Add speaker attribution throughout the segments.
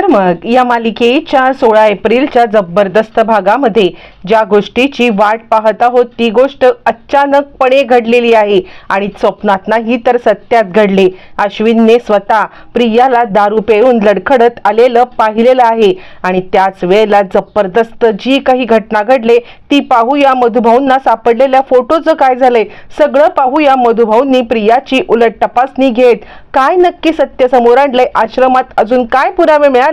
Speaker 1: तर मग या मालिकेच्या सोळा एप्रिलच्या जबरदस्त भागामध्ये ज्या गोष्टीची वाट पाहत आहोत ती गोष्ट अचानकपणे घडलेली आहे. आणि स्वप्नात नाही तर सत्यात घडले. अश्विनने स्वतः प्रियाला दारू पेऊन लडखडत आलेलं पाहिलेलं आहे. आणि त्याच वेळेला जबरदस्त जी काही घटना घडले ती पाहूया मधुभाऊंना सापडलेल्या फोटोचं काय झालंय? सगळं पाहूया मधुभाऊंनी प्रियाची उलट तपासणी घेत काय नक्की सत्य समोर आणलंय? आश्रमात अजून काय पुरावे मिळाले?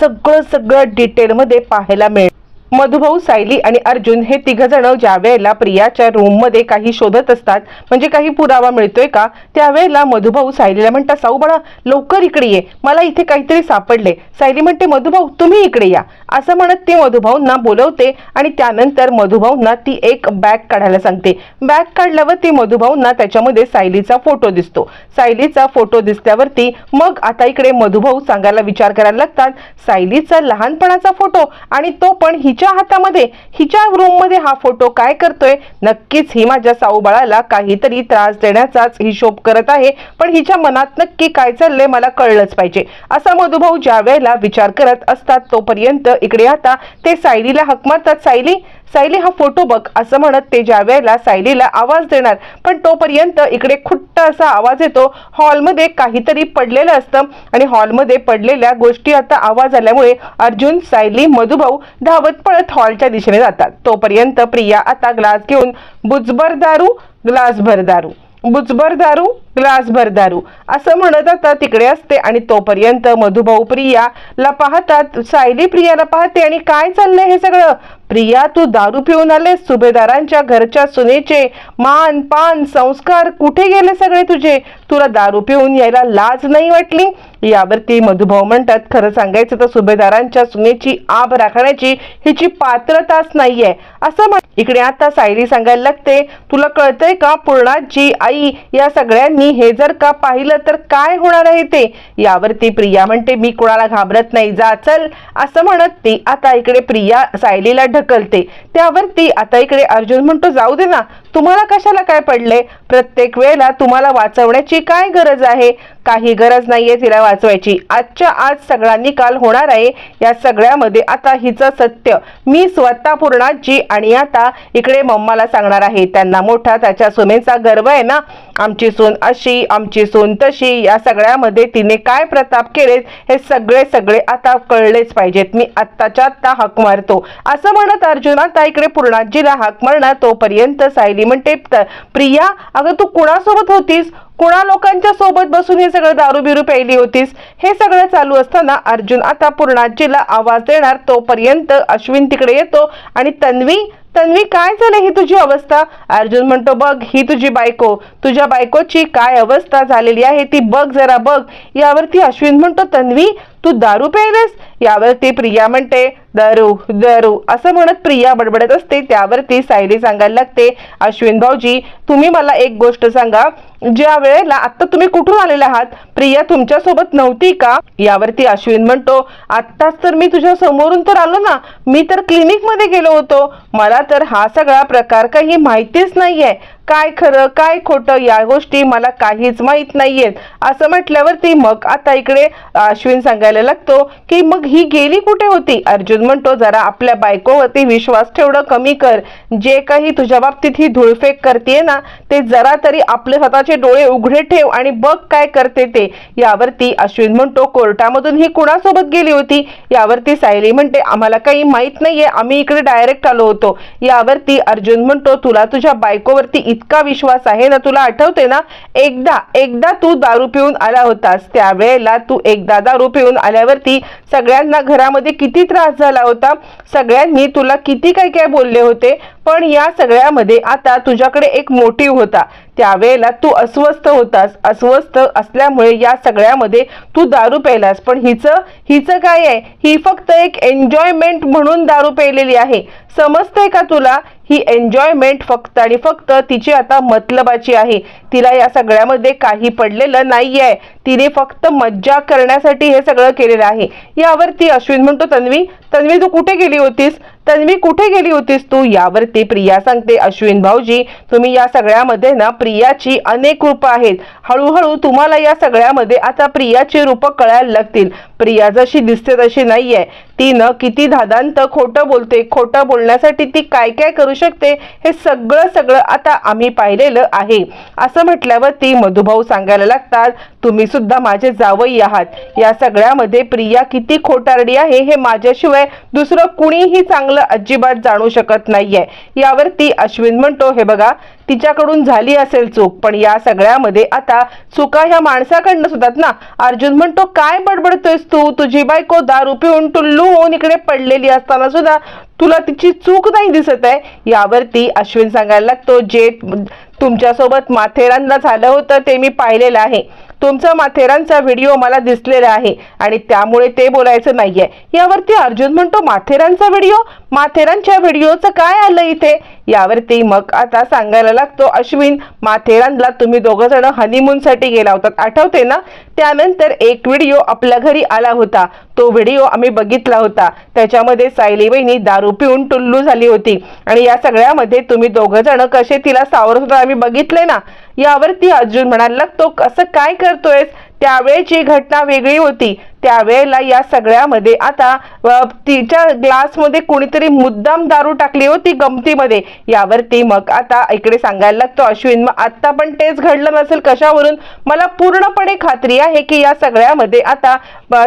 Speaker 1: सगळं सगळं डिटेलमध्ये पाहायला मिळेल. मधुभाऊ सायली आणि अर्जुन हे तिघ जण ज्या वेळेला प्रियाच्या रूममध्ये काही शोधत असतात म्हणजे काही पुरावा मिळतोय का? त्यावेळेला मधुभाऊ सायलीला म्हणतात साऊ बाळा लवकर इकडे ये. मला इथे काहीतरी सापडले सायली म्हणते मधुभाऊ तुम्ही इकडे या. असं म्हणत ती मधुभाऊंना बोलवते आणि त्यानंतर मधुभाऊंना ती एक बॅग काढायला सांगते. बॅग काढल्यावर ती मधुभाऊंना त्याच्यामध्ये सायलीचा फोटो दिसतो. सायलीचा फोटो दिसल्यावरती मग आता इकडे मधुभाऊ सांगायला विचार करायला लागतात सायलीचा लहानपणाचा फोटो आणि तो पण हिच्या हातामध्ये हिच्या रूममध्ये हा फोटो काय करतोय? नक्कीच ही माझ्या साऊबाळाला काहीतरी त्रास देण्याचाच हिशोब करत आहे. पण हिच्या मनात नक्की काय चाललंय मला कळलंच पाहिजे. असा मधुभाऊ ज्या वेळेला विचार करत असतात तोपर्यंत इकडे आता ते सायलीला हक मारतात. सायली सायली हा फोटो बघ असं म्हणत ते ज्या वेळेला सायलीला आवाज देणार पण तोपर्यंत इकडे खुट्ट असा आवाज येतो. हॉलमध्ये काहीतरी पडलेलं असतं आणि हॉलमध्ये पडलेल्या गोष्टी आता आवाज आल्यामुळे अर्जुन सायली मधुभाऊ धावत पळत हॉलच्या दिशेने जातात. तोपर्यंत प्रिया आता ग्लास घेऊन बुजबर दारू ग्लासभर दारू बुजभर दारू ग्लासभर दारू असं म्हणत आता तिकडे असते आणि तोपर्यंत मधुभाऊ प्रियाला पाहतात सायली प्रियाला पाहते आणि काय चाललंय हे सगळं? प्रिया तू दारू पिऊन आले सुभेदारांच्या घरच्या सुनेचे मान पान संस्कार कुठे गेले सगळे तुझे? तुला दारू पिऊन यायला लाज नाही वाटली? यावरती मधुभाऊ म्हणतात खरं सांगायचं तर सुभेदारांच्या सुनेची आब राखण्याची हिची पात्रताच नाहीये. असं इकडे आता सायली सांगायला लागते तुला कळतंय का पूर्णाजी आई या सगळ्यांनी हे जर का पाहिलं तर काय होणार आहे ते? यावरती प्रिया म्हणते मी कुणाला घाबरत नाही जा चल. असं म्हणत ती आता इकडे प्रिया सायलीला ढकलते. त्यावरती आता इकडे अर्जुन म्हणतो जाऊ दे ना तुम्हाला कशाला काय पडले प्रत्येक वेळेला तुम्हाला वाचवण्याची काय गरज आहे? काही गरज नाहीये तिला वाचवायची. आजच्या आज सगळा निकाल होणार आहे या सगळ्यामध्ये आता हिचं सत्य. मी स्वतः पूर्णाची आणि आता इकडे मम्माला सांगणार आहे. त्यांना मोठा त्याच्या सुनेचा गर्व आहे ना? आमची सून अशी आमची सून तशी या सगळ्यामध्ये तिने काय प्रताप केलेत हे सगळे सगळे आता कळलेच पाहिजेत. मी आत्ताच्या आत्ता हाक मारतो. असं म्हणत अर्जुन आता इकडे पूर्णाजीला हाक मारणार तोपर्यंत सायली म्हणते प्रिया अगं तू कुणासोबत होतीस? कुणा लोकांच्या सोबत बसून हे सगळं दारू बिरू प्यायली होतीस? हे सगळं चालू असताना अर्जुन आता पूर्णाजीला आवाज देणार तोपर्यंत अश्विन तिकडे येतो आणि तन्वी तन्वी काय झालं ही तुझी अवस्था? अर्जुन म्हणतो बघ ही तुझी बायको तुझ्या बायकोची काय अवस्था झालेली आहे ती बघ जरा बघ. यावरती अश्विन म्हणतो तन्वी तू दारू प्यायलेस? यावरती प्रिया म्हणते दरू दरू असं म्हणत प्रिया बडबडत असते. त्यावरती सायली सांगायला लागते अश्विन भाऊजी तुम्ही मला एक गोष्ट सांगा. ज्या वेळेला आत्ता तुम्ही कुठून आलेले आहात? प्रिया तुमच्यासोबत नव्हती का? यावरती अश्विन म्हणतो आत्ताच तर मी तुझ्या समोरून तर आलो ना. मी तर क्लिनिकमध्ये गेलो होतो. मला तर हा सगळा प्रकार काही माहितीच नाहीये. काय खरं काय खोटं या गोष्टी मला काहीच माहीत नाहीयेत. असं म्हटल्यावरती मग आता इकडे अश्विन सांगायला लागतो की मग ही गेली कुठे होती? अर्जुन म्हणतो जरा आपल्या बायकोवरती विश्वास ठेवणं कमी कर. जे काही तुझ्या बाबतीत ही धुळफेक करते ना ते जरा तरी आपले स्वतःचे डोळे उघडे ठेव आणि बघ काय करते ते. यावरती अश्विन म्हणतो कोर्टामधून ही कुणासोबत गेली होती? यावरती सायली म्हणते आम्हाला काही माहीत नाहीये. आम्ही इकडे डायरेक्ट आलो होतो. यावरती अर्जुन म्हणतो तुला तुझ्या बायकोवरती इतका विश्वास आहे ना तुला आठवते ना? एकदा एकदा तू दारू पिऊन आला होतास. त्यावेळेला तू एकदा दारू पिऊन आल्यावरती सगळ्या सगळ्यांना घरामध्ये किती त्रास झाला होता? सगळ्यांनी तुला किती काय काय बोलले होते? पण या सगळ्यामध्ये आता तुझ्याकडे एक मोटिव्ह होता. त्यावेळेला तू अस्वस्थ होतास. अस्वस्थ असल्यामुळे या सगळ्यामध्ये तू दारू प्यायलास. पण हिचं हिचं काय आहे? ही फक्त एक एन्जॉयमेंट म्हणून दारू प्यायलेली आहे. समजतंय का तुला? ही एन्जॉयमेंट फक्त आणि फक्त तिची आता मतलबाची आहे. तिला या सगळ्यामध्ये काही पडलेलं नाहीये. तिने फक्त मज्जा करण्यासाठी हे सगळं केलेलं आहे. यावर ती अश्विन म्हणतो तन्वी तन्वी तू कुठे गेली होतीस? तन्वी कुठे गेली होतीस तू? यावरती प्रिया सांगते. अश्विन भाऊजी तुम्ही या सगळ्यामध्ये ना प्रियाची अनेक रूपं आहेत. हळूहळू तुम्हाला या सगळ्यामध्ये आता प्रियाची रूपं कळायला लागतील. प्रिया जशी दिसते तशी नाहीये. तिनं किती धादांत खोटं बोलते खोटं बोलण्यासाठी ती काय काय करू शकते हे सगळं सगळं आता आम्ही पाहिलेलं आहे. असं म्हटल्यावर ती मधुभाऊ सांगायला लागतात तुम्ही सुद्धा माझे जावई आहात. या सगळ्यामध्ये प्रिया किती खोटारडी आहे हे माझ्याशिवाय दुसरं कुणीही चांगलं अजिबात जाणू शकत नाहीये. यावर ती अश्विन म्हणतो हे बघा तिच्याकडून झाली असेल चूक. पण या सगळ्यामध्ये आता चुका ह्या माणसाकडनं सुद्धात ना. अर्जुन म्हणतो काय बडबडतोयस तू? तुझी बायको दारू पिऊन टुल्लू होऊन इकडे पडलेली असताना सुद्धा तुला तिची चूक नाही दिसत आहे? यावरती अश्विन सांगायला लागतो जे तुमच्यासोबत माथेरानला झालं होतं ते मी पाहिलेलं आहे. तुमचा माथेरानचा व्हिडिओ मला दिसलेला आहे आणि त्यामुळे ते बोलायचं नाहीये. यावरती अर्जुन म्हणतो माथेरानचा व्हिडिओ? माथेरानच्या व्हिडिओचं काय आलं इथे? यावरती मग आता सांगायला लागतो अश्विन माथेरानला तुम्ही दोघं जण हनीमूनसाठी गेला होतात आठवते ना? त्यानंतर एक व्हिडिओ आपल्या घरी आला होता. तो व्हिडिओ आम्ही बघितला होता. त्याच्यामध्ये सायली बहिणी दारू पिऊन टुल्लू झाली होती. आणि या सगळ्यामध्ये तुम्ही दोघं जण कसे तिला सावरत होता आम्ही बघितले ना? यावरती अर्जुन म्हणायला लागतो कसं काय करतोयस? त्यावेळेची घटना वेगळी होती. त्यावेळेला या सगळ्यामध्ये आता तिच्या ग्लासमध्ये कोणीतरी मुद्दाम दारू टाकली होती गमतीमध्ये. यावरती मग आता इकडे सांगायला लागतो अश्विन मग आत्ता पण तेच घडलं नसेल कशावरून? मला पूर्णपणे खात्री आहे की या सगळ्यामध्ये आता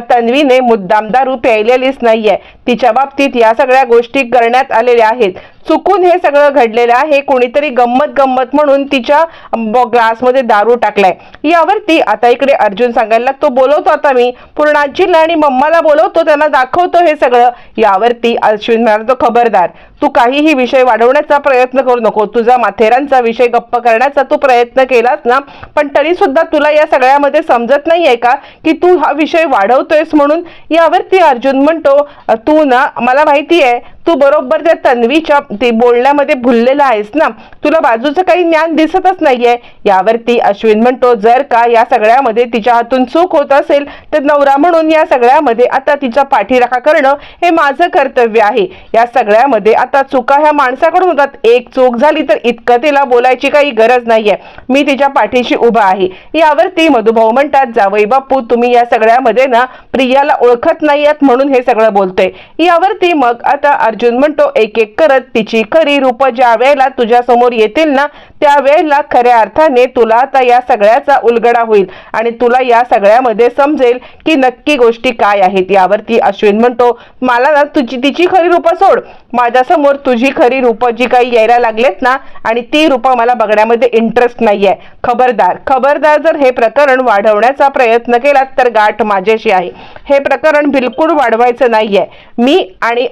Speaker 1: तन्वीने मुद्दाम दारू प्यायलेलीच नाहीये. तिच्या बाबतीत या सगळ्या गोष्टी करण्यात आलेल्या आहेत. चुकून हे सगळं घडलेलं आहे. कोणीतरी गंमत गंमत म्हणून तिच्या ब- ग्लासमध्ये दारू टाकलाय. यावरती आता इकडे अर्जुन सांगायला लागतो बोलवतो आता मी. पूर्ण आजीला आणि मम्माला बोलवतो त्यांना दाखवतो हे सगळं. यावरती अश्विन म्हणाला तो खबरदार. तू काहीही विषय वाढवण्याचा प्रयत्न करू नको. तुझा माथेरांचा विषय गप्प करण्याचा तू प्रयत्न केलास ना पण तरी सुद्धा तुला या सगळ्यामध्ये समजत नाहीये का की तू हा विषय वाढवतोयस म्हणून? यावरती अर्जुन म्हणतो तू ना मला माहिती आहे तू बरोबर त्या तन्वीच्या ते बोलण्यामध्ये भुललेला आहेस ना? तुला बाजूचं काही ज्ञान दिसतच नाहीये. यावरती अश्विन म्हणतो जर का या सगळ्यामध्ये तिच्या हातून चूक होत असेल तर नवरा म्हणून या सगळ्यामध्ये आता तिचा पाठीराखा करणं हे माझं कर्तव्य आहे. या सगळ्यामध्ये आता चुका ह्या माणसाकडून होतात. एक चूक झाली तर इतकं तिला बोलायची काही गरज नाहीये. मी तिच्या पाठीशी उभा आहे. यावरती मधुभाऊ म्हणतात जावई बापू तुम्ही या सगळ्यामध्ये ना प्रियाला ओळखत नाहीयेत म्हणून हे सगळं बोलतोय. यावरती मग आता अर्जुन म्हणतो एक एक करत तिची खरी रूप ज्या वेळेला तुझ्या समोर येतील ना त्या वेळेला खऱ्या अर्थाने तुला आता या सगळ्याचा उलगडा होईल आणि तुला या सगळ्यामध्ये समजेल की नक्की गोष्टी काय आहेत. यावरती अश्विन म्हणतो मला ना तुझी तिची खरी रूपं सोड. माझ्यासमोर तुझी खरी रूपं जी काही यायला लागलेत ना आणि ती रूपं मला बघण्यामध्ये इंटरेस्ट नाहीये. खबरदार खबरदार जर हे प्रकरण वाढवण्याचा प्रयत्न केलात तर गाठ माझ्याशी आहे. हे प्रकरण बिलकुल वाढवायचं नाहीये. मी आणि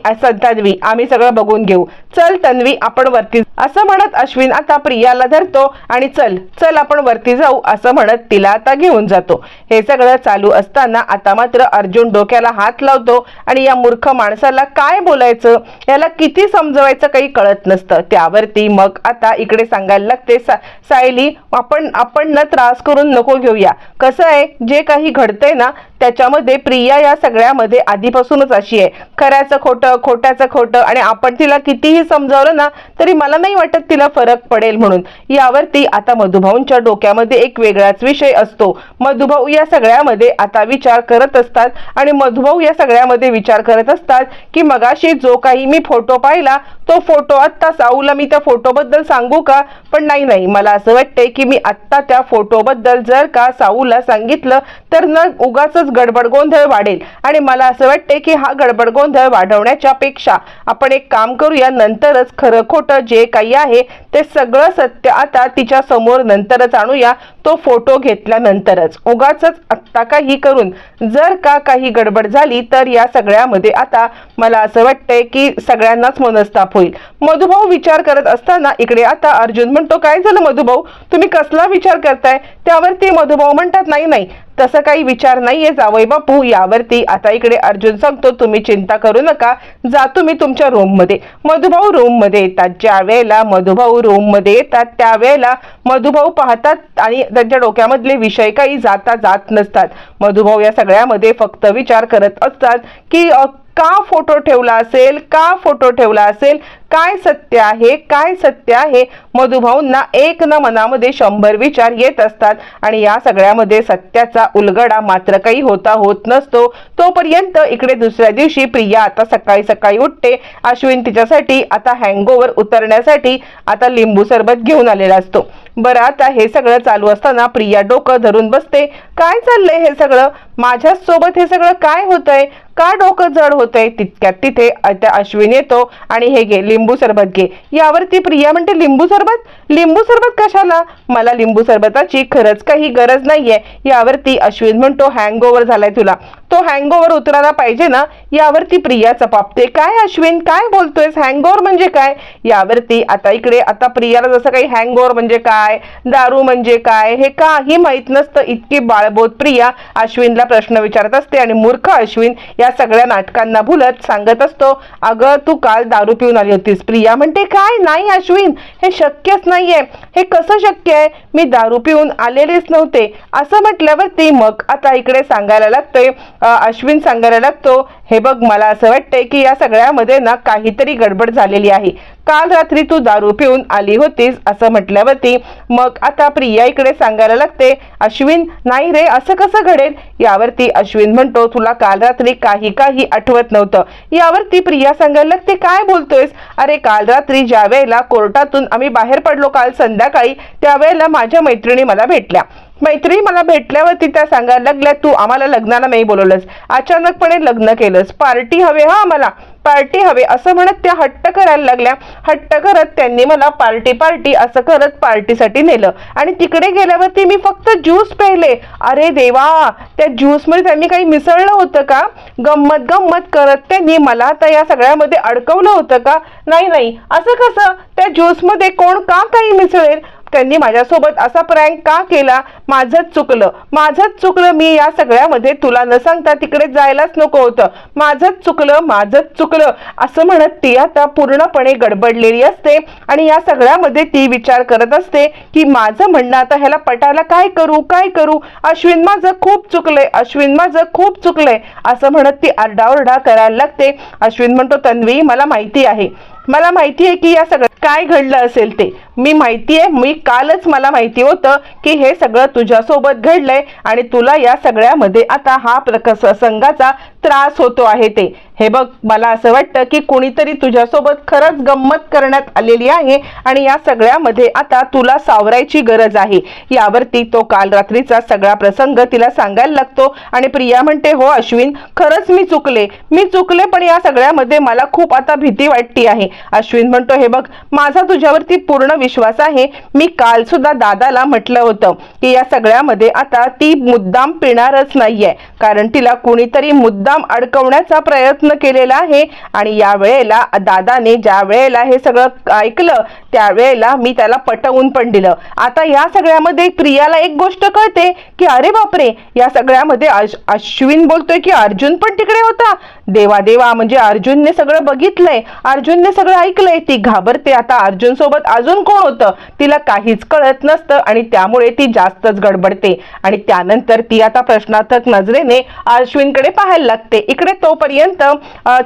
Speaker 1: तन्वी आम्ही सगळं बघून घेऊ. चल तन्वी आपण वरती असं म्हणत अश्विन आता प्रियाला धरतो आणि चल चल आपण वरती जाऊ असं म्हणत तिला आता घेऊन जातो. हे सगळं चालू असताना आता मात्र अर्जुन डोक्याला हात लावतो आणि या मूर्ख माणसाला काय बोलायचं? याला किती समजवायचं काही कळत नसतं. त्यावरती मग आता इकडे सांगायला लागते सा सायली आपण आपण ना त्रास करून नको घेऊया. कसं आहे? जे काही घडतंय ना त्याच्यामध्ये प्रिया या सगळ्यामध्ये आधीपासूनच अशी आहे. खऱ्याचं खोटं खोट्याचं खोटं आणि आपण तिला कितीही समजावलं ना तरी मला नाही वाटत तिला फरक पडेल म्हणून. यावरती आता मधुभाऊंच्या डोक्यामध्ये एक वेगळाच विषय असतो. मधुभाऊ या सगळ्यामध्ये आता विचार करत असतात आणि मधुभाऊ या सगळ्यामध्ये विचार करत असतात की मगाशी जो काही मी फोटो पाहिला तो फोटो आत्ता साऊला मी त्या फोटोबद्दल सांगू का? पण नाही नाही. मला असं वाटतंय की मी आत्ता त्या फोटोबद्दल जर का साऊला सांगितलं तर न उगाच गडबड गोंधळ वाढेल. आणि मला असं वाटतंय की हा गडबड गोंधळ वाढवण्याच्या पेक्षा आपण एक काम करूया नंतरच खरं खोटं जे काही आहे ते सगळं सत्य आता तिच्या समोर नंतरच आणूया. तो फोटो घेतल्यानंतरच उगाच आत्ता काही करून जर का काही गडबड झाली तर या सगळ्यामध्ये आता मला असं वाटतंय की सगळ्यांनाच मनस्ताप होईल. मधुभाऊ विचार करत असताना इकडे आता अर्जुन म्हणतो काय झालं मधुभाऊ? तुम्ही कसला विचार करताय? त्यावरती मधुभाऊ म्हणतात नाही नाही. तसं काही विचार नाहीये जावई बापू. यावरती आता इकडे अर्जुन सांगतो तुम्ही चिंता करू नका. जातो मी तुमच्या रूममध्ये. मधुभाऊ रूममध्ये येतात. ज्या वेळेला मधुभाऊ रूममध्ये येतात त्यावेळेला मधुभाऊ पाहतात आणि त्यांच्या डोक्यामधले विषय काही जाता जात नसतात. मधुभाऊ या सगळ्यामध्ये फक्त विचार करत असतात की का फोटो ठेवला असेल? का फोटो ठेवला असेल? काय सत्य आहे? काय सत्य आहे? मधुभाऊंना एक ना मनामध्ये शंभर विचार येत असतात आणि या सगळ्यामध्ये सत्याचा उलगडा मात्र काही होता होत नसतो. तोपर्यंत इकडे दुसऱ्या दिवशी प्रिया आता सकाळी सकाळी उठते. अश्विन तिच्यासाठी आता हँगओव्हर उतरण्यासाठी आता लिंबू सरबत घेऊन आलेला असतो. बरं आता हे सगळं चालू असताना प्रिया डोकं धरून बसते. काय चाललंय हे सगळं? माझ्याच सोबत हे सगळं काय होतंय? का डोकं जड होतंय तितक्यात? तिथे आता अश्विन येतो आणि हे घे लिंबू सरबत घे. यावरती प्रिया म्हणते लिंबू सरबत? लिंबू सरबत कशाला? मला लिंबू सरबताची खरंच काही गरज नाहीये. यावरती अश्विन म्हणतो हँग ओव्हर झालाय तुला. तो हँगओव्हर उतरायला पाहिजे ना यावरती प्रिया चपापते काय अश्विन? काय बोलतोयस? हँगओव्हर म्हणजे काय? यावरती आता इकडे आता प्रियाला जसं काही हँगओव्हर म्हणजे काय दारू म्हणजे काय हे काही माहीत नसतं. इतकी बाळबोध प्रिया अश्विनला प्रश्न विचारत असते आणि मूर्ख अश्विन या सगळ्या नाटकांना भुलत सांगत असतो अगं तू काल दारू पिऊन आली होतीस. प्रिया म्हणते काय? नाही अश्विन. हे शक्यच नाहीये. हे कसं शक्य आहे? मी दारू पिऊन आलेलेच नव्हते. असं म्हटल्यावरती मग आता इकडे सांगायला लागतंय अश्विन सांगायला लागतो हे बघ मला असं वाटतंय की या सगळ्यामध्ये ना काहीतरी गडबड झालेली आहे. काल रात्री तू दारू पिऊन आली होतीस असं म्हटल्यावरती मग आता प्रिया इकडे सांगायला लागते अश्विन नाही रे असं कसं घडेल? यावरती अश्विन म्हणतो तुला काल रात्री काही काही आठवत नव्हतं. यावरती प्रिया सांगायला लागते काय बोलतोयस? अरे काल रात्री ज्या वेळेला कोर्टातून आम्ही बाहेर पडलो काल संध्याकाळी त्यावेळेला माझ्या मैत्रिणी मला भेटल्या. मैत्री मला भेटल्यावरती त्या सांगायला लागल्या तू आम्हाला लग्नाला नाही बोलवलंस अचानकपणे लग्न केलंस पार्टी हवे हा आम्हाला पार्टी हवे असं म्हणत त्या हट्ट करायला लागल्या. हट्ट करत त्यांनी मला पार्टी पार्टी असं करत पार्टीसाठी नेलं. आणि तिकडे गेल्यावरती मी फक्त ज्यूस प्यायले. अरे देवा त्या ज्यूसमध्ये त्यांनी काही मिसळलं होतं का? गंमत गंमत करत त्यांनी मला आता या सगळ्यामध्ये अडकवलं होतं का? नाही नाही. असं कसं? त्या ज्यूसमध्ये कोण का काही मिसळेल? त्यांनी माझ्यासोबत असा प्रँक का केला? माझंच चुकलं. माझंच चुकलं मी या सगळ्यामध्ये तुला न सांगता तिकडे जायलाच नको होतं. माझंच चुकलं माझंच चुकलं असं म्हणत ती आता पूर्णपणे गडबडलेली असते आणि या सगळ्यामध्ये ती विचार करत असते की माझं म्हणणं आता ह्याला पटायला काय करू काय करू? अश्विन माझं खूप चुकलंय अश्विन माझं खूप चुकलंय असं म्हणत ती आरडाओरडा करायला लागते. अश्विन म्हणतो तन्वी मला माहिती आहे. मला माहिती आहे की या सगळं काय घडलं असेल ते. मी माहिती आहे मी कालच मला माहिती होतं की हे सगळं तुझ्यासोबत घडलंय आणि तुला या सगळ्यामध्ये आता हा प्रकस संघाचा त्रास होतो आहे ते. हे बघ मला असं वाटतं की कुणीतरी तुझ्यासोबत खरंच गंमत करण्यात आलेली आहे आणि या सगळ्यामध्ये आता तुला सावरायची गरज आहे. यावरती तो काल रात्रीचा सगळा प्रसंग तिला सांगायला लागतो आणि प्रिया म्हणते हो अश्विन खरंच मी चुकले. मी चुकले पण या सगळ्यामध्ये मला खूप आता भीती वाटती आहे. अश्विन म्हणतो हे बघ माझा तुझ्यावरती पूर्ण विश्वास आहे. मी काल सुद्धा दादाला म्हटलं होतं की या सगळ्यामध्ये आता ती मुद्दाम पिणारच नाहीये. कारण तिला कुणीतरी मुद्दाम अडकवण्याचा प्रयत्न केलेला आहे. आणि या वेळेला दादाने ज्या वेळेला हे सगळं ऐकलं त्यावेळेला मी त्याला पटवून पण दिलं. आता या सगळ्यामध्ये प्रियाला एक गोष्ट कळते की अरे बापरे या सगळ्यामध्ये अश- अश्विन बोलतोय की अर्जुन पण तिकडे होता. देवा देवा म्हणजे अर्जुनने सगळं बघितलंय. अर्जुनने सगळं ऐकलंय. ती घाबरते. आता अर्जुन सोबत अजून कोण होतं? तिला काहीच कळत नसतं आणि त्यामुळे ती जास्तच गडबडते. आणि त्यानंतर ती आता प्रश्नार्थक नजरेने अश्विनकडे पाहायला लागते. इकडे तोपर्यंत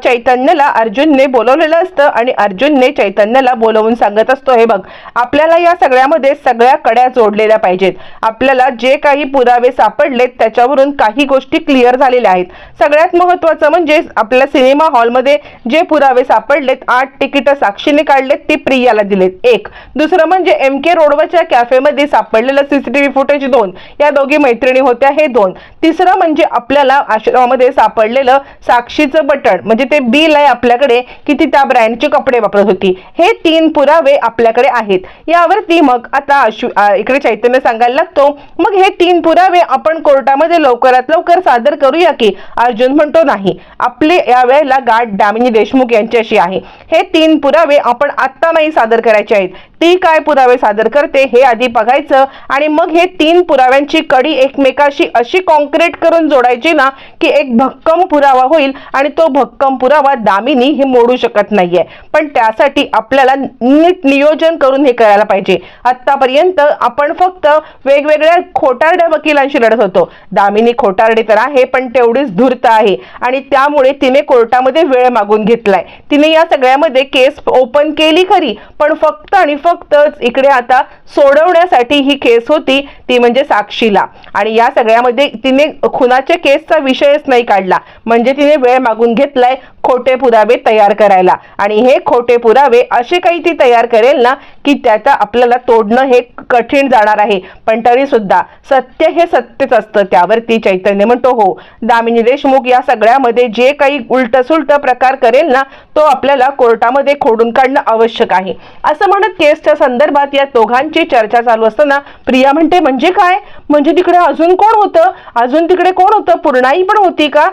Speaker 1: चैतन्यला अर्जुनने बोलवलेलं असतं आणि अर्जुनने चैतन्यला बोलवून सांगत असतो. हे बघ आपल्याला या सगळ्यामध्ये सगळ्या कड्या जोडलेल्या पाहिजेत. आपल्याला जे काही पुरावे सापडलेत त्याच्यावरून काही गोष्टी क्लिअर झालेल्या आहेत. सगळ्यात महत्वाचं म्हणजे आपल्या सिनेमा हॉलमध्ये जे पुरावे सापडलेत आठ तिकीट साक्षीने काढलेत ती प्रियाला दिलेत. एक. दुसरं म्हणजे एम के रोडवरच्या कॅफेमध्ये सापडलेलं सीसीटीव्ही फुटेज दोन. या दोघी मैत्रिणी होत्या हे दोन. तिसरं म्हणजे आपल्याला आश्रमामध्ये सापडलेलं साक्षीचं बटन म्हणजे ते बिल आहे आपल्याकडे की ती त्या ब्रँडचे कपडे वापरत होती. हे तीन पुरावे आपल्याकडे आहेत. यावरती मग आता इकडे चैतन्य सांगायला लागतो. मग हे तीन पुरावे आपण कोर्टामध्ये लवकरात लवकर सादर करूया की अर्जुन म्हणतो नाही. आपले यावेळेला गाठ दामिनी देशमुख यांच्याशी आहे. हे तीन पुरावे आपण आत्ता नाही सादर करायचे आहेत. ती काय पुरावे सादर करते हे आधी बघायचं. आणि मग हे तीन पुराव्यांची कडी एकमेकाशी अशी कॉन्क्रीट करून जोडायची ना की एक भक्कम पुरावा होईल आणि तो भक्कम पुरावा दामिनी हे मोडू शकत नाहीये. पण त्यासाठी आपल्याला नीट नियोजन करून हे करायला पाहिजे. आतापर्यंत आपण फक्त वेगवेगळ्या खोटारड्या वकिलांशी लढत होतो. दामिनी खोटारडे तर आहे पण तेवढीच धूर्त आहे. आणि त्यामुळे तिने कोर्टामध्ये वेळ मागून घेतलाय. तिने या सगळ्यामध्ये केस ओपन केली खरी पण फक्त आणि फक्त इकडे आता सोडवण्यासाठी ही केस होती ती म्हणजे साक्षीला. आणि या सगळ्यामध्ये तिने खुनाच्या केसचा विषयच नाही काढला. म्हणजे तिने वेळ मागून घेतलाय खोटे पुरावे तयार करायला. आणि हे खोटे पुरावे असे काही ती तयार करेल ना की त्याचा आपल्याला तोडणं हे कठीण जाणार आहे. पण तरी सुद्धा सत्य हे सत्यच असतं त्यावरती चैतन्य म्हणतो हो. दामिनी देशमुख या सगळ्यामध्ये जे काही उलट सुलट प्रकार करेल ना तो आपल्याला कोर्टामध्ये खोडून काढणं आवश्यक आहे. असं म्हणत केसच्या संदर्भात या दोघांची चर्चा चालू असताना प्रिया म्हणते म्हणजे काय? म्हणजे तिकडे अजून कोण होतं? अजून तिकडे कोण होतं? पूर्णाई पण होती का?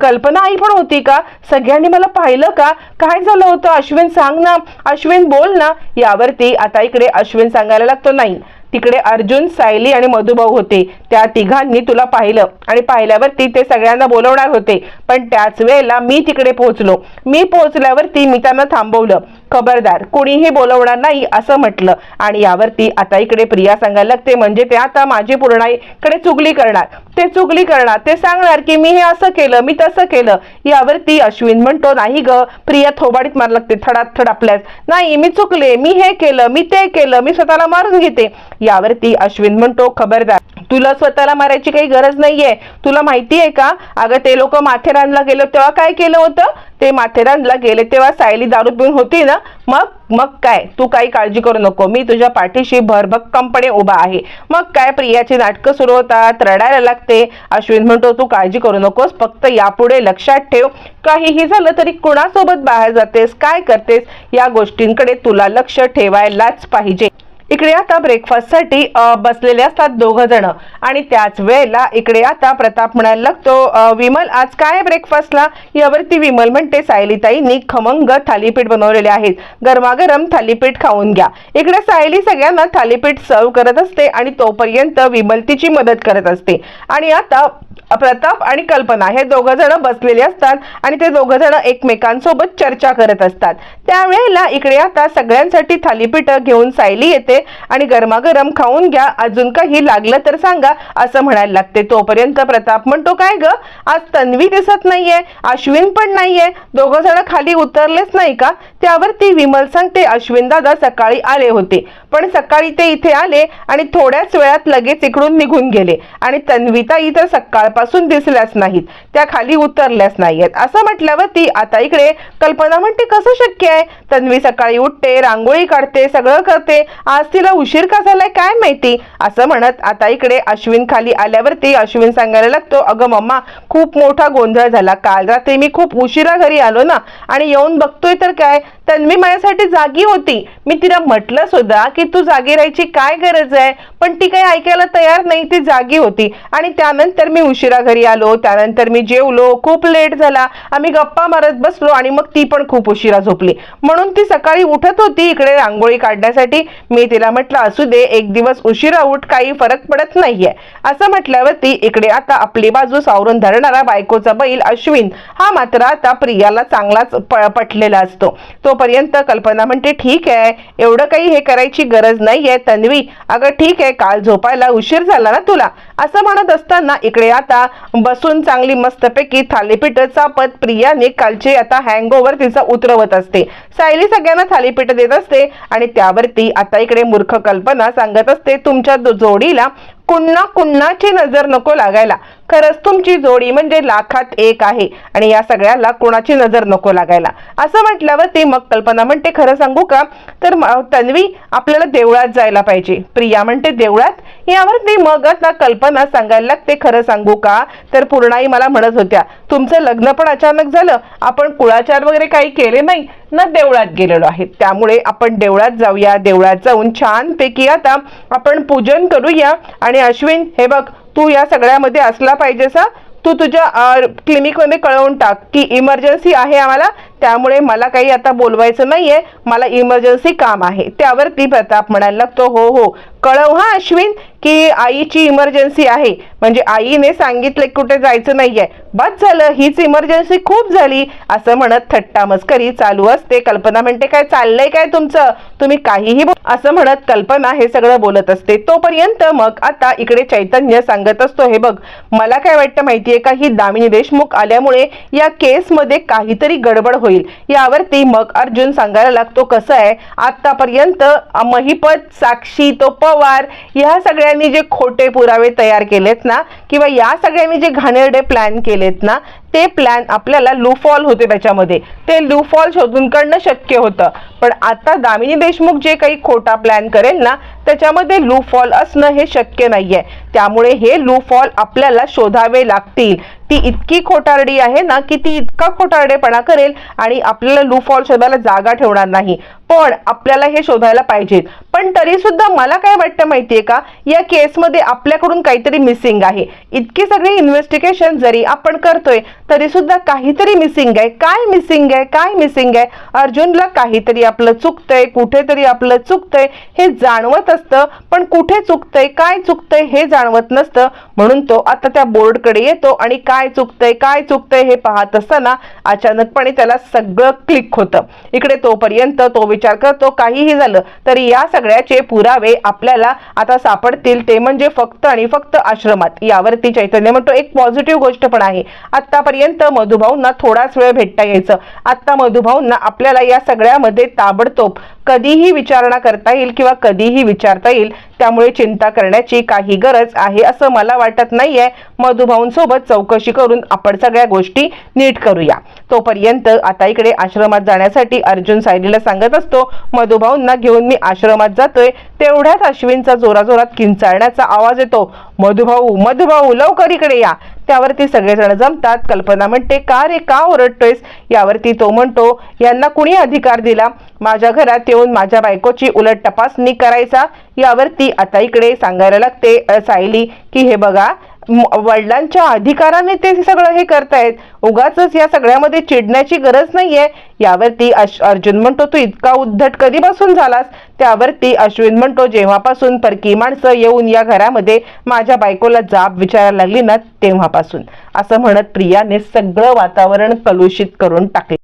Speaker 1: कल्पना आई पण होती का? सगळ्यांनी मला पाहिलं का? काय झालं होतं? अश्विन सांग ना. अश्विन बोल ना यावरती आता इकडे अश्विन सांगायला लागतो नाही. तिकडे अर्जुन सायली आणि मधुभाऊ होते. त्या तिघांनी तुला पाहिलं. आणि पाहिल्यावरती ते सगळ्यांना बोलवणार होते. पण त्याच वेळेला मी तिकडे पोहोचलो. मी पोहोचल्यावरती मी त्यांना थांबवलं. खबरदार. कुणीही बोलवणार नाही असं म्हटलं. आणि यावरती आता इकडे प्रिया सांगायला लागते म्हणजे ते आता माझी पूर्णाईकडे चुगली करणार. ते चुगली करणार. ते सांगणार की मी हे असं केलं मी तसं केलं. यावरती अश्विन म्हणतो नाही ग प्रिया थोबाडीत मार लागते थडात थड आपल्यास. नाही मी चुकले मी हे केलं मी ते केलं मी स्वतःला मारून घेते. यावरती अश्विन म्हणतो खबरदार तुला स्वतःला मारायची काही गरज नाहीये. तुला माहिती आहे का? अगं ते लोक माथेरानला गेलो तेव्हा काय केलं होतं? ते माथेरानला गेले तेव्हा सायली दारू पिऊन होती ना? मग मग काय? तू काही काळजी करू नको. मी तुझ्या पाठीशी भरभक्कमपणे उभा आहे. मग काय प्रियाची नाटकं सुरू होतात? रडायला लागते. अश्विन म्हणतो तू काळजी करू नकोस. फक्त यापुढे लक्षात ठेव. काहीही झालं तरी कुणासोबत बाहेर जातेस? काय करतेस? या गोष्टींकडे तुला लक्ष ठेवायलाच पाहिजे. इकडे आता ब्रेकफास्टसाठी बसलेले असतात दोघं जण. आणि त्याच वेळेला इकडे आता प्रताप म्हणायला लागतो विमल आज काय ब्रेकफास्टला यावरती विमल म्हणते सायलीताईंनी खमंग थालीपीठ बनवलेले आहेत. गरमागरम थालीपीठ खाऊन घ्या. इकडे सायली सगळ्यांना थालीपीठ सर्व करत असते आणि तोपर्यंत विमल तिची मदत करत असते. आणि आता प्रताप आणि कल्पना हे दोघं जण बसलेले असतात आणि ते दोघं जण एकमेकांसोबत चर्चा करत असतात. त्यावेळेला इकडे आता सगळ्यांसाठी थालीपीठ घेऊन सायली येते आणि गरमागरम खाऊन घ्या. अजून काही लागलं तर सांगा असं म्हणायला लागते. तोपर्यंत प्रताप म्हणतो काय ग? आज तन्वी दिसत नाहीये अश्विन पण नाहीये. दोघं जण खाली उतरलेच नाही का? त्यावरती विमल सांगते अश्विन दादा सकाळी आले होते. पण सकाळी ते इथे आले आणि थोड्याच वेळात लगेच इकडून निघून गेले. आणि तन्विताई तर सकाळपासून दिसल्याच नाहीत. त्या खाली उतरल्याच नाहीयेत. असं म्हटल्यावरती आता इकडे कल्पना म्हणते कसं शक्य आहे? तन्वी सकाळी उठते रांगोळी काढते सगळं करते. आज तिला उशीर का झालाय? काय माहिती? असं म्हणत आता इकडे अश्विन खाली आल्यावरती अश्विन सांगायला लागतो अगं मम्मा खूप मोठा गोंधळ झाला. काल रात्री मी खूप उशिरा घरी आलो ना. आणि येऊन बघतोय तर काय? तन्वी माझ्यासाठी जागी होती. मी तिला म्हटलं सुद्धा की तू जागी राहायची काय गरज आहे? पण ती काही ऐकायला तयार नाही ती जागी होती. आणि त्यानंतर मी उशिरा घरी आलो. त्यानंतर मी जेवलो. खूप लेट झाला. आम्ही गप्पा मारत बसलो आणि मग ती पण खूप उशिरा झोपली. म्हणून ती सकाळी उठत होती इकडे रांगोळी काढण्यासाठी. मी तिला म्हटलं असू दे एक दिवस उशिरा उठ काही फरक पडत नाहीये. असं म्हटल्यावरती इकडे आता आपली बाजू सावरून धरणारा बायकोचा बैल अश्विन हा मात्र आता प्रियाला चांगलाच प- पटलेला असतो. तो तोपर्यंत कल्पना म्हणते ठीक आहे एवढं काही हे करायची गरज नाही आहे तन्वी. अगं ठीक आहे काल झोपायला उशीर झाला ना तुला. असं म्हणत असताना इकडे आता बसून चांगली मस्तपैकी थालीपीठ चापत प्रियाने कालचे आता हँगओव्हर तिचा उतरवत असते. सायली सगळ्यांना थालीपीठ देत असते आणि त्यावरती आता इकडे मूर्ख कल्पना सांगत असते तुमच्या जोडीला कुण्णा कुन्हाची नजर नको लागायला. खरंच तुमची जोडी म्हणजे लाखात एक आहे. आणि या सगळ्याला कोणाची नजर नको लागायला. असं म्हटल्यावर ती मग कल्पना म्हणते खरं सांगू का? तर तन्वी आपल्याला देवळात जायला पाहिजे. प्रिया म्हणते देवळात? यावरती मग आता कल्पना सांगायला लागते खरं सांगू का? तर पूर्णाई मला म्हणत होत्या तुमचं लग्न पण अचानक झालं. आपण कुळाचार वगैरे काही केले नाही. ना देवळात गेलेलो आहे. त्यामुळे आपण देवळात जाऊया. देवळात जाऊन छानपैकी आता आपण पूजन करूया. आणि अश्विन हे बघ तू या सगळ्यामध्ये असला पाहिजे हा. तू तुझ्या क्लिनिकमध्ये कळवून टाक की इमर्जन्सी आहे आम्हाला त्यामुळे मला काही आता बोलवायचं नाहीये. मला इमर्जन्सी काम आहे. त्यावरती प्रताप म्हणायला लागतो हो हो. कळव हा अश्विन की आईची इमर्जन्सी आहे. म्हणजे आईने सांगितले कुठे जायचं नाहीये. बस झालं हीच इमर्जन्सी खूप झाली. असं म्हणत थट्टा मस्करी चालू असते. कल्पना म्हणते काय चाललंय काय तुमचं? तुम्ही काहीही असं म्हणत कल्पना हे सगळं बोलत असते. तोपर्यंत मग आता इकडे चैतन्य सांगत असतो हे बघ मला काय वाटतं माहितीये का? ही दामिनी देशमुख आल्यामुळे या केसमध्ये काहीतरी गडबड होईल. यावरती मग अर्जुन सांगायला लागतो कसं आहे आतापर्यंत महिपत साक्षी तो पवार ह्या सगळ्यांनी जे खोटे पुरावे तयार केलेत ना किंवा या सगळ्यांनी जे घाणेरडे प्लॅन केलेत ना ते प्लॅन आपल्याला लूफॉल होते त्याच्यामध्ये. ते लूफॉल शोधून काढणं शक्य होतं. पण आता दामिनी देशमुख जे काही खोटा प्लॅन करेल ना त्याच्यामध्ये लूफॉल असणं हे शक्य नाहीये. त्यामुळे हे लूफॉल आपल्याला शोधावे लागतील. ती इतकी खोटारडी आहे ना की ती इतका खोटारडेपणा करेल आणि आपल्याला लूफॉल शोधायला जागा ठेवणार नाही. पण आपल्याला हे शोधायला पाहिजेत. पण तरी सुद्धा मला काय वाटतं माहितीये का? या केसमध्ये आपल्याकडून काहीतरी मिसिंग आहे. इतकी सगळी इन्व्हेस्टिगेशन जरी आपण करतोय तरी सुद्धा काहीतरी मिसिंग आहे. काय मिसिंग आहे? काय मिसिंग आहे? अर्जुनला काहीतरी आपलं चुकतंय कुठेतरी आपलं चुकतंय हे जाणवत असतं. पण कुठे चुकतंय काय चुकतंय हे जाणवत नसतं. म्हणून तो आता त्या बोर्डकडे येतो आणि काय चुकतंय काय चुकतंय हे पाहत असताना अचानकपणे त्याला सगळं क्लिक होतं. इकडे तोपर्यंत तो विचार करतो काहीही झालं तरी या सगळ्याचे पुरावे आपल्याला आता सापडतील. ते म्हणजे फक्त आणि फक्त आश्रमात. यावरती चैतन्य म्हणतो एक पॉझिटिव्ह गोष्ट पण आहे. आतापर्यंत मधुभाऊंना थोडाच वेळ भेटता यायचं. आता मधुभाऊंना आपल्याला या सगळ्यामध्ये ताबडतोब कधीही विचारणा करता येईल किंवा कधीही विचारता येईल त्यामुळे चिंता करण्याची काही गरज आहे असं मला वाटत नाहीये. मधुभाऊंसोबत चौकशी करून आपण सगळ्या गोष्टी नीट करूया. तोपर्यंत आता इकडे आश्रमात जाण्यासाठी अर्जुन सायलीला सांगत असतो मधुभाऊंना घेऊन मी आश्रमात जातोय. तेवढ्यात अश्विनचा जोराजोरात किंचाळण्याचा आवाज येतो. मधुभाऊ मधुभाऊ लवकर इकडे या. त्यावरती सगळेजण जमतात. कल्पना म्हणते का रे का ओरडतोयस? यावरती तो म्हणतो यांना कुणी अधिकार दिला? माझ्या घरात येऊन माझ्या बायकोची उलट तपासणी करायचा? यावरती आता इकडे सांगायला लागते सायली की हे बघा वडिलांच्या अधिकाराने ते सगळं हे करतायत. उगाच या सगळ्यामध्ये चिडण्याची गरज नाहीये. यावरती अश अर्जुन म्हणतो तू इतका उद्धट कधीपासून झालास? त्यावरती अश्विन म्हणतो जेव्हापासून परकी माणसं येऊन या घरामध्ये माझ्या बायकोला जाब विचारायला लागली ना तेव्हापासून. असं म्हणत प्रियाने सगळं वातावरण कलुषित करून टाकले.